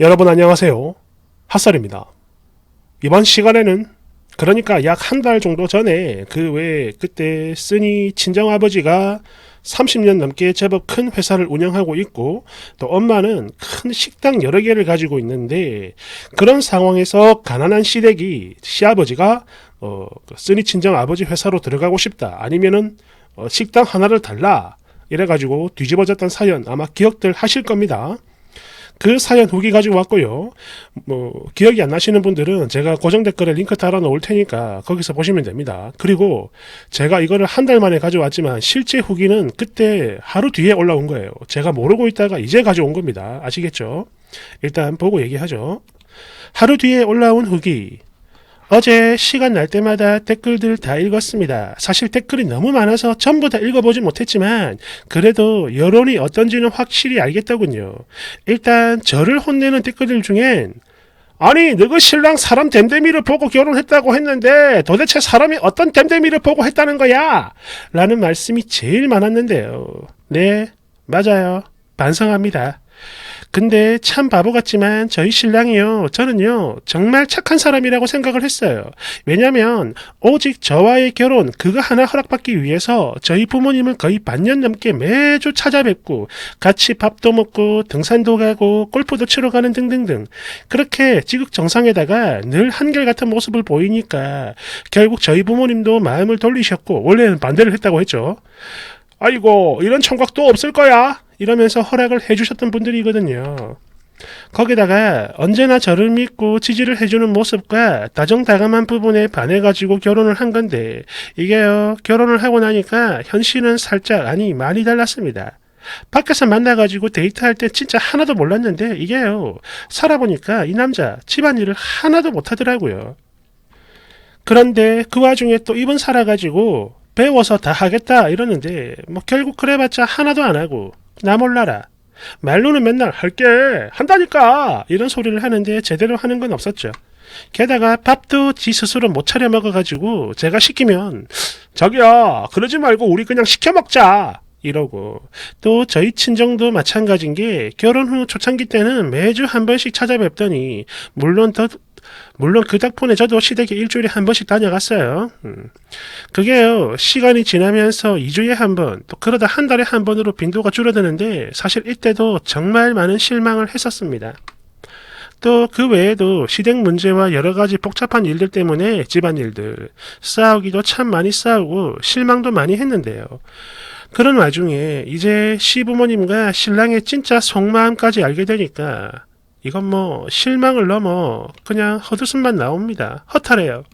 여러분 안녕하세요. 핫살입니다. 이번 시간에는 그러니까 약 한 달 정도 전에 그 왜 그때 쓰니 친정아버지가 30년 넘게 제법 큰 회사를 운영하고 있고 또 엄마는 큰 식당 여러 개를 가지고 있는데 그런 상황에서 가난한 시댁이 시아버지가 어, 그 쓰니 친정 아버지 회사로 들어가고 싶다 아니면은 어, 식당 하나를 달라 이래가지고 뒤집어졌던 사연 아마 기억들 하실 겁니다. 그 사연 후기 가지고 왔고요. 뭐 기억이 안 나시는 분들은 제가 고정 댓글에 링크 달아 놓을 테니까 거기서 보시면 됩니다. 그리고 제가 이거를 한 달 만에 가져왔지만 실제 후기는 그때 하루 뒤에 올라온 거예요. 제가 모르고 있다가 이제 가져온 겁니다. 아시겠죠? 일단 보고 얘기하죠. 하루 뒤에 올라온 후기. 어제 시간 날 때마다 댓글들 다 읽었습니다. 사실 댓글이 너무 많아서 전부 다 읽어보지 못했지만 그래도 여론이 어떤지는 확실히 알겠더군요. 일단 저를 혼내는 댓글들 중엔 아니 너그 신랑 사람 댐댐이를 보고 결혼했다고 했는데 도대체 사람이 어떤 댐댐이를 보고 했다는 거야? 라는 말씀이 제일 많았는데요. 네 맞아요. 반성합니다. 근데 참 바보 같지만 저희 신랑이요. 저는요. 정말 착한 사람이라고 생각을 했어요. 왜냐면 오직 저와의 결혼 그거 하나 허락받기 위해서 저희 부모님을 거의 반년 넘게 매주 찾아뵙고 같이 밥도 먹고 등산도 가고 골프도 치러 가는 등등등 그렇게 지극정상에다가 늘 한결같은 모습을 보이니까 결국 저희 부모님도 마음을 돌리셨고 원래는 반대를 했다고 했죠. 아이고 이런 청각도 없을 거야 이러면서 허락을 해주셨던 분들이거든요. 거기다가 언제나 저를 믿고 지지를 해주는 모습과 다정다감한 부분에 반해가지고 결혼을 한 건데 이게요 결혼을 하고 나니까 현실은 살짝 아니 많이 달랐습니다. 밖에서 만나가지고 데이트할 때 진짜 하나도 몰랐는데 이게요 살아보니까 이 남자 집안일을 하나도 못하더라고요. 그런데 그 와중에 또 이분 살아가지고 배워서 다 하겠다 이러는데 뭐 결국 그래봤자 하나도 안 하고 나 몰라라. 말로는 맨날 할게 한다니까 이런 소리를 하는데 제대로 하는 건 없었죠. 게다가 밥도 지 스스로 못 차려 먹어가지고 제가 시키면 자기야 그러지 말고 우리 그냥 시켜 먹자 이러고 또 저희 친정도 마찬가지인 게 결혼 후 초창기 때는 매주 한 번씩 찾아뵙더니 물론 더 물론 그 덕분에 저도 시댁에 일주일에 한 번씩 다녀갔어요. 음. 그게요, 시간이 지나면서 2주에 한 번, 또 그러다 한 달에 한 번으로 빈도가 줄어드는데, 사실 이때도 정말 많은 실망을 했었습니다. 또 그 외에도 시댁 문제와 여러 가지 복잡한 일들 때문에 집안일들, 싸우기도 참 많이 싸우고 실망도 많이 했는데요. 그런 와중에 이제 시부모님과 신랑의 진짜 속마음까지 알게 되니까 이건 뭐 실망을 넘어 그냥 헛웃음만 나옵니다. 허탈해요.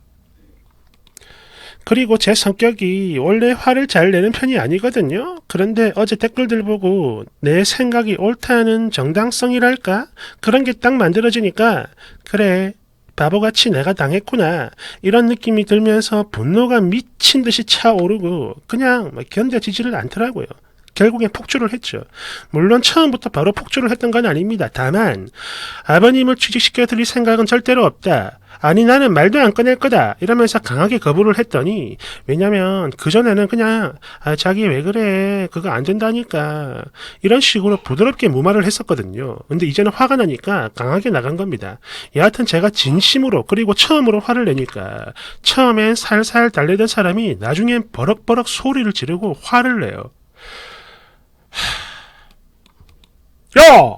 그리고 제 성격이 원래 화를 잘 내는 편이 아니거든요. 그런데 어제 댓글들 보고 내 생각이 옳다는 정당성이랄까? 그런 게 딱 만들어지니까 그래 바보같이 내가 당했구나 이런 느낌이 들면서 분노가 미친 듯이 차오르고 그냥 뭐 견뎌지지를 않더라고요. 결국엔 폭주를 했죠. 물론 처음부터 바로 폭주를 했던 건 아닙니다. 다만 아버님을 취직시켜 드릴 생각은 절대로 없다. 아니 나는 말도 안 꺼낼 거다 이러면서 강하게 거부를 했더니 왜냐면 그전에는 그냥 아 자기 왜 그래 그거 안 된다니까 이런 식으로 부드럽게 무마를 했었거든요 근데 이제는 화가 나니까 강하게 나간 겁니다 여하튼 제가 진심으로 그리고 처음으로 화를 내니까 처음엔 살살 달래던 사람이 나중엔 버럭버럭 소리를 지르고 화를 내요 야!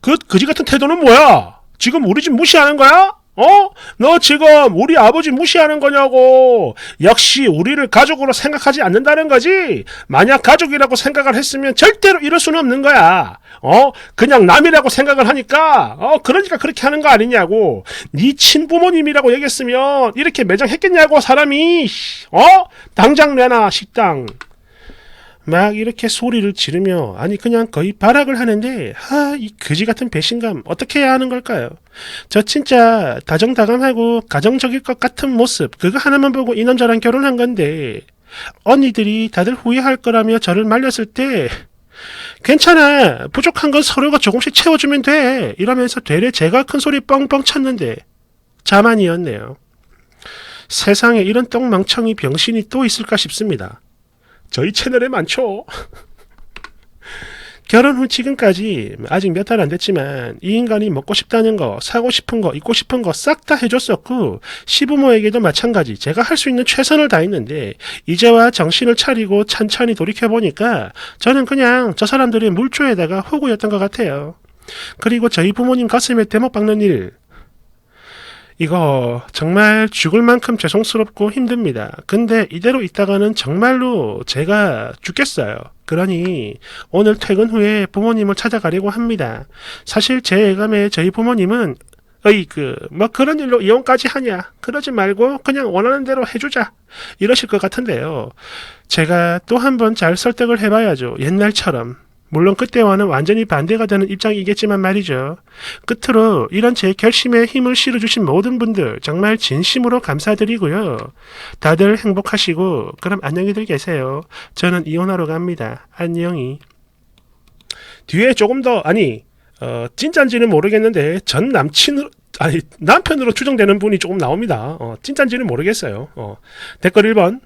그, 그지 같은 태도는 뭐야? 지금 우리 집 무시하는 거야? 어? 너 지금 우리 아버지 무시하는 거냐고. 역시 우리를 가족으로 생각하지 않는다는 거지? 만약 가족이라고 생각을 했으면 절대로 이럴 수는 없는 거야. 어? 그냥 남이라고 생각을 하니까, 어, 그러니까 그렇게 하는 거 아니냐고. 네 친부모님이라고 얘기했으면 이렇게 매장했겠냐고, 사람이. 어? 당장 내놔, 식당. 막 이렇게 소리를 지르며 아니 그냥 거의 발악을 하는데 하이 그지 같은 배신감 어떻게 해야 하는 걸까요? 저 진짜 다정다감하고 가정적일 것 같은 모습 그거 하나만 보고 이 남자랑 결혼한 건데 언니들이 다들 후회할 거라며 저를 말렸을 때 괜찮아 부족한 건 서로가 조금씩 채워주면 돼 이러면서 되레 제가 큰 소리 뻥뻥 쳤는데 자만이었네요. 세상에 이런 똥망청이 병신이 또 있을까 싶습니다. 저희 채널에 많죠. 결혼 후 지금까지 아직 몇 달 안 됐지만 이 인간이 먹고 싶다는 거, 사고 싶은 거, 입고 싶은 거 싹 다 해줬었고 시부모에게도 마찬가지 제가 할 수 있는 최선을 다했는데 이제와 정신을 차리고 찬찬히 돌이켜보니까 저는 그냥 저 사람들의 물조에다가 호구였던 것 같아요. 그리고 저희 부모님 가슴에 대목 박는 일 이거 정말 죽을 만큼 죄송스럽고 힘듭니다. 근데 이대로 있다가는 정말로 제가 죽겠어요. 그러니 오늘 퇴근 후에 부모님을 찾아가려고 합니다. 사실 제 예감에 저희 부모님은 어이 그 뭐 그런 일로 이혼까지 하냐 그러지 말고 그냥 원하는 대로 해주자 이러실 것 같은데요. 제가 또 한 번 잘 설득을 해봐야죠. 옛날처럼. 물론 그때와는 완전히 반대가 되는 입장이겠지만 말이죠. 끝으로 이런 제 결심에 힘을 실어주신 모든 분들 정말 진심으로 감사드리고요. 다들 행복하시고 그럼 안녕히들 계세요. 저는 이혼하러 갑니다. 안녕히. 뒤에 조금 더 아니 어, 진짠지는 모르겠는데 전 남친으로 아니 남편으로 추정되는 분이 조금 나옵니다. 어, 진짠지는 모르겠어요. 어, 댓글 1번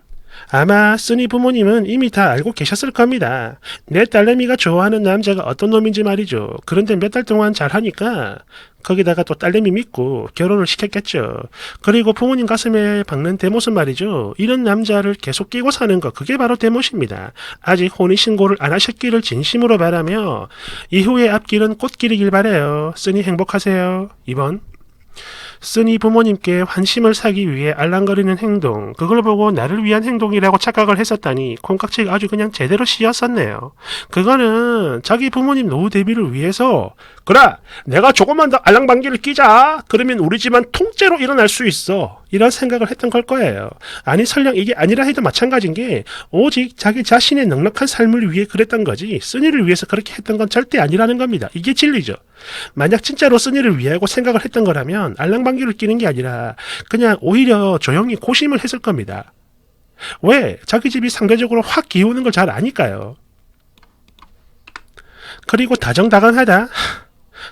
아마 쓰니 부모님은 이미 다 알고 계셨을 겁니다. 내 딸내미가 좋아하는 남자가 어떤 놈인지 말이죠. 그런데 몇 달 동안 잘하니까 거기다가 또 딸내미 믿고 결혼을 시켰겠죠. 그리고 부모님 가슴에 박는 대못은 말이죠. 이런 남자를 계속 끼고 사는 거 그게 바로 대못입니다. 아직 혼인신고를 안 하셨기를 진심으로 바라며 이후의 앞길은 꽃길이길 바래요. 쓰니 행복하세요. 2번 쓰니 부모님께 환심을 사기 위해 알랑거리는 행동, 그걸 보고 나를 위한 행동이라고 착각을 했었다니 콩깍지가 아주 그냥 제대로 씌었었네요. 그거는 자기 부모님 노후 대비를 위해서 그래 내가 조금만 더 알랑방귀를 끼자 그러면 우리 집안 통째로 일어날 수 있어 이런 생각을 했던 걸 거예요. 아니 설령 이게 아니라 해도 마찬가지인 게 오직 자기 자신의 넉넉한 삶을 위해 그랬던 거지 쓰니를 위해서 그렇게 했던 건 절대 아니라는 겁니다. 이게 진리죠. 만약 진짜로 쓰니를 위하고 생각을 했던 거라면 알랑방귀를 끼는 게 아니라 그냥 오히려 조용히 고심을 했을 겁니다. 왜? 자기 집이 상대적으로 확 기우는 걸 잘 아니까요. 그리고 다정다감하다.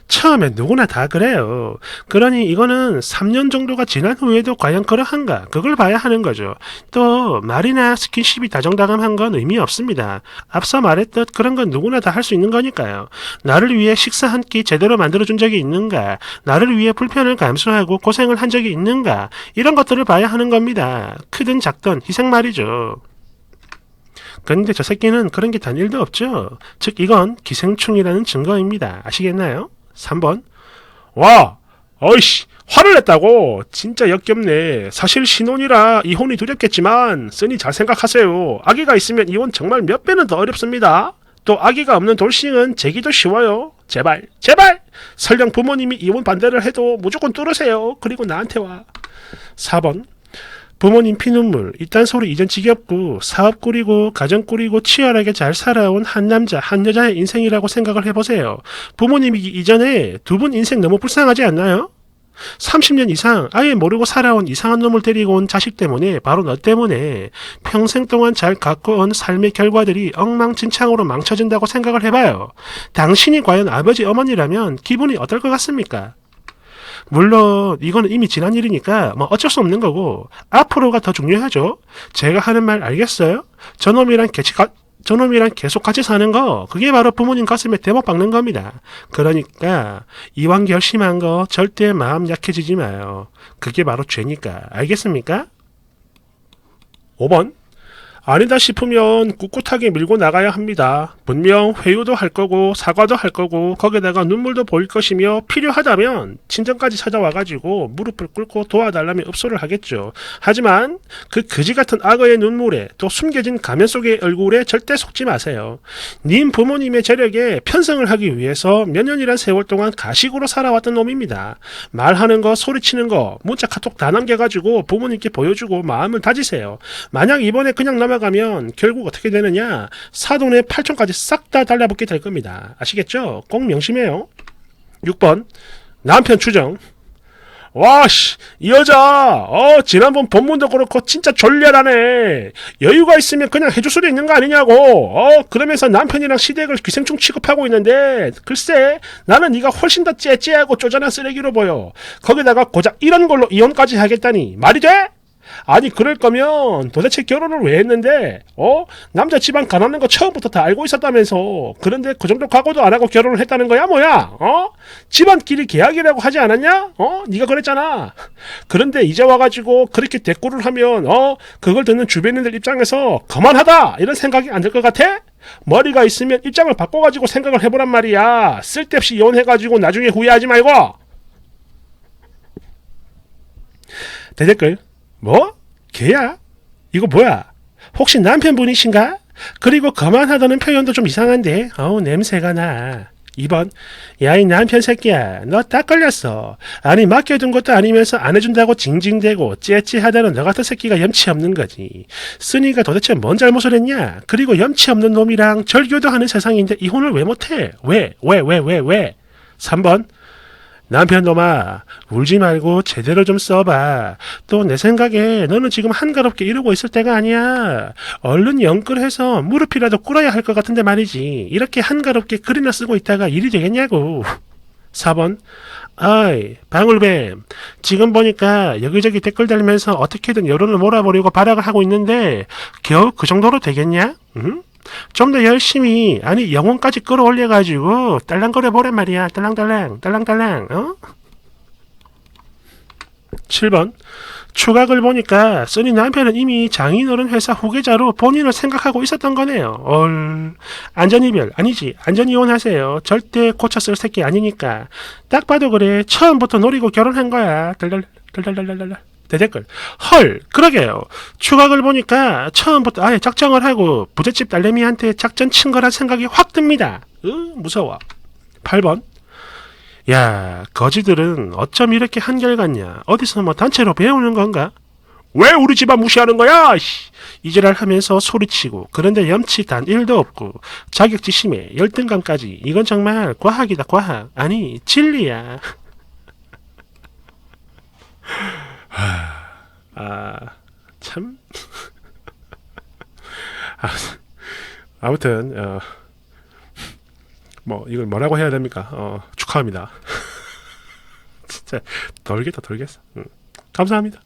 처음에 누구나 다 그래요. 그러니 이거는 3년 정도가 지난 후에도 과연 그러한가? 그걸 봐야 하는 거죠. 또 말이나 스킨십이 다정다감한 건 의미 없습니다. 앞서 말했듯 그런 건 누구나 다 할 수 있는 거니까요. 나를 위해 식사 한 끼 제대로 만들어준 적이 있는가? 나를 위해 불편을 감수하고 고생을 한 적이 있는가? 이런 것들을 봐야 하는 겁니다. 크든 작든 희생 말이죠. 근데 저 새끼는 그런 게 단 일도 없죠. 즉 이건 기생충이라는 증거입니다. 아시겠나요? 3번. 와, 어이씨, 화를 냈다고? 진짜 역겹네. 사실 신혼이라 이혼이 두렵겠지만, 쓰니 잘 생각하세요. 아기가 있으면 이혼 정말 몇 배는 더 어렵습니다. 또 아기가 없는 돌싱은 재기도 쉬워요. 제발, 제발! 설령 부모님이 이혼 반대를 해도 무조건 뚫으세요. 그리고 나한테 와. 4번. 부모님 피눈물, 이딴 소리 이전 지겹고 사업 꾸리고 가정 꾸리고 치열하게 잘 살아온 한 남자, 한 여자의 인생이라고 생각을 해보세요. 부모님이 이전에 두 분 인생 너무 불쌍하지 않나요? 30년 이상 아예 모르고 살아온 이상한 놈을 데리고 온 자식 때문에 바로 너 때문에 평생 동안 잘 갖고 온 삶의 결과들이 엉망진창으로 망쳐진다고 생각을 해봐요. 당신이 과연 아버지 어머니라면 기분이 어떨 것 같습니까? 물론 이거는 이미 지난 일이니까 뭐 어쩔 수 없는 거고 앞으로가 더 중요하죠. 제가 하는 말 알겠어요? 저놈이랑 같이 가, 저놈이랑 계속 같이 사는 거 그게 바로 부모님 가슴에 대박 박는 겁니다. 그러니까 이왕 결심한 거 절대 마음 약해지지 마요. 그게 바로 죄니까 알겠습니까? 5번 아니다 싶으면 꿋꿋하게 밀고 나가야 합니다. 분명 회유도 할 거고 사과도 할 거고 거기다가 눈물도 보일 것이며 필요하다면 친정까지 찾아와가지고 무릎을 꿇고 도와달라며 읍소를 하겠죠. 하지만 그 그지 같은 악어의 눈물에 또 숨겨진 가면 속의 얼굴에 절대 속지 마세요. 님 부모님의 재력에 편성을 하기 위해서 몇 년이란 세월 동안 가식으로 살아왔던 놈입니다. 말하는 거 소리치는 거 문자 카톡 다 남겨가지고 부모님께 보여주고 마음을 다지세요. 만약 이번에 그냥 넘어가면 결국 어떻게 되느냐 사돈의 8천까지 싹 다 달라붙게 될 겁니다. 아시겠죠? 꼭 명심해요. 6번 남편 추정 와씨 이 여자 어 지난번 본문도 그렇고 진짜 졸렬하네 여유가 있으면 그냥 해줄 수도 있는 거 아니냐고 어 그러면서 남편이랑 시댁을 기생충 취급하고 있는데 글쎄 나는 네가 훨씬 더 째째하고 쪼잔한 쓰레기로 보여 거기다가 고작 이런 걸로 이혼까지 하겠다니 말이 돼? 아니 그럴 거면 도대체 결혼을 왜 했는데 어? 남자 집안 가난한 거 처음부터 다 알고 있었다면서. 그런데 그 정도 각오도 안 하고 결혼을 했다는 거야 뭐야? 어? 집안끼리 계약이라고 하지 않았냐? 어? 네가 그랬잖아. 그런데 이제 와가지고 그렇게 대꾸를 하면 어? 그걸 듣는 주변인들 입장에서 그만하다! 이런 생각이 안 들 것 같아? 머리가 있으면 입장을 바꿔가지고 생각을 해보란 말이야. 쓸데없이 이혼해가지고 나중에 후회하지 말고. 대댓글. 뭐? 걔야? 이거 뭐야? 혹시 남편분이신가? 그리고 그만하다는 표현도 좀 이상한데. 어우 냄새가 나. 2번 야이 남편 새끼야. 너 딱 걸렸어. 아니 맡겨둔 것도 아니면서 안 해준다고 징징대고 째째하다는 너 같은 새끼가 염치 없는 거지. 쓰니가 도대체 뭔 잘못을 했냐? 그리고 염치 없는 놈이랑 절교도 하는 세상인데 이혼을 왜 못해? 왜? 왜? 왜? 왜? 왜? 3번 남편 놈아 울지 말고 제대로 좀 써봐. 또 내 생각에 너는 지금 한가롭게 이러고 있을 때가 아니야. 얼른 영끌해서 무릎이라도 꿇어야 할 것 같은데 말이지. 이렇게 한가롭게 글이나 쓰고 있다가 일이 되겠냐고. 4번 아이 방울뱀 지금 보니까 여기저기 댓글 달면서 어떻게든 여론을 몰아보려고 발악을 하고 있는데 겨우 그 정도로 되겠냐? 응? 좀 더 열심히 아니 영혼까지 끌어올려 가지고 딸랑거려 보란 말이야 딸랑딸랑 딸랑딸랑 어? 7번 추각을 보니까 써니 남편은 이미 장인어른 회사 후계자로 본인을 생각하고 있었던 거네요. 얼 안전이별 아니지 안전이혼하세요. 절대 고쳤을 새끼 아니니까 딱 봐도 그래 처음부터 노리고 결혼한 거야. 달달달달달달 대댓글 헐 그러게요. 추각을 보니까 처음부터 아예 작정을 하고 부잣집 딸내미한테 작전 친 거란 생각이 확 듭니다. 으 무서워. 8번 야, 거지들은 어쩜 이렇게 한결같냐? 어디서 뭐 단체로 배우는 건가? 왜 우리 집안 무시하는 거야? 씨. 이지랄 하면서 소리치고 그런데 염치 단 1도 없고 자격지심에 열등감까지 이건 정말 과학이다 과학 아니 진리야 아참 아 무튼 어, 뭐 이걸 뭐라고 해야 됩니까? 어, 축하합니다. 진짜 덜겠다 덜겠어. 응. 감사합니다.